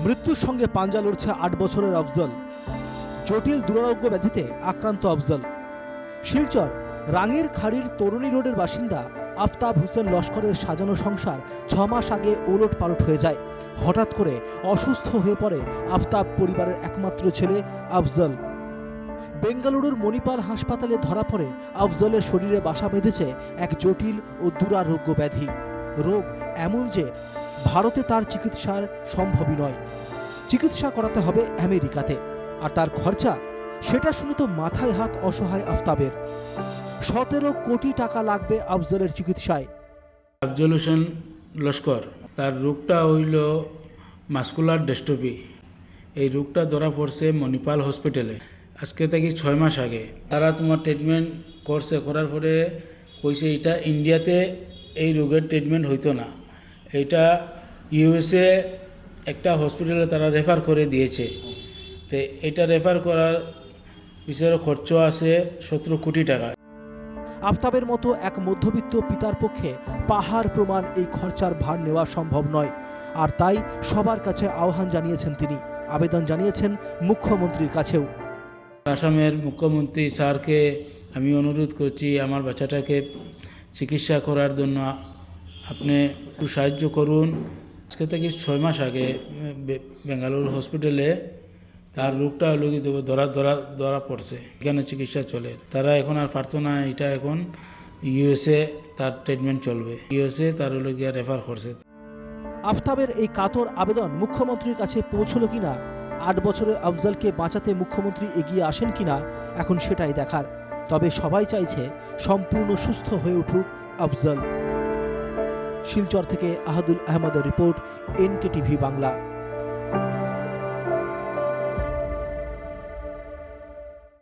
মৃত্যুর সঙ্গে পাঞ্জা লড়ছে আট বছরের আফজল। জটিল দুরারোগ্য ব্যাধিতে আক্রান্ত আফজল। শিলচর, রাঙের খাড়ির তরুণী রোডের বাসিন্দা আফতাব হোসেন লস্করের সাজানো সংসার ছ মাস আগে ওলট পালট হয়ে যায়। হঠাৎ করে অসুস্থ হয়ে পড়ে আফতাব পরিবারের একমাত্র ছেলে আফজল। বেঙ্গালুরুর মণিপাল হাসপাতালে ধরা পড়ে আফজলের শরীরে বাসা বেঁধেছে এক জটিল ও দুরারোগ্য ব্যাধি। রোগ এমন যে ভারতে তার চিকিৎসার সম্ভবই নয়। চিকিৎসা করাতে হবে আমেরিকাতে, আর তার খরচা সেটা শুনে তো মাথায় হাত অসহায় আফতাবের। সতেরো কোটি টাকা লাগবে আফজলের চিকিৎসায়। আফজল হোসেন লস্কর, তার রোগটা হইল মাস্কুলার ডেস্ট্রপি এই রোগটা ধরা পড়ছে মণিপাল হসপিটালে। আজকে থেকে ছয় মাস আগে। তারা তোমার ট্রিটমেন্ট করছে, করার পরে কইছে, এটা ইন্ডিয়াতে এই রোগের ট্রিটমেন্ট হইতো না। এটা ইউএসএ একটা হসপিটালে তারা রেফার করে দিয়েছে। তো এটা রেফার করার পিছনে খরচ আছে সতেরো কোটি টাকা। আফতাবের মতো এক মধ্যবিত্ত পিতার পক্ষে পাহাড় প্রমাণ এই খরচার ভার নেওয়া সম্ভব নয়। আর তাই সবার কাছে আহ্বান জানিয়েছেন তিনি। আবেদন জানিয়েছেন মুখ্যমন্ত্রীর কাছেও। আসামের মুখ্যমন্ত্রী স্যারকে আমি অনুরোধ করছি আমার বাচ্চাটাকে চিকিৎসা করার জন্য আপনি একটু সাহায্য করুন। আজকে থেকে ছয় মাস আগে বেঙ্গালুরু হসপিটালে তার রোগটা হলো দেবো ধরা ধরা ধরা পড়ছে। এখানে চিকিৎসা চলে। তারা এখন আর পারতো না, এটা এখন ইউএসএ তার ট্রিটমেন্ট চলবে। ইউএসএ তার হলো গিয়া রেফার করছে। আফতাবের এই কাতর আবেদন মুখ্যমন্ত্রীর কাছে পৌঁছলো কিনা, আট বছরের আফজালকে বাঁচাতে মুখ্যমন্ত্রী এগিয়ে আসেন কিনা, এখন সেটাই দেখার। তবে সবাই চাইছে সম্পূর্ণ সুস্থ হয়ে উঠুক আফজল। শিলচর থেকে আহাদুল আহমদের রিপোর্ট এনকে টিভি বাংলা।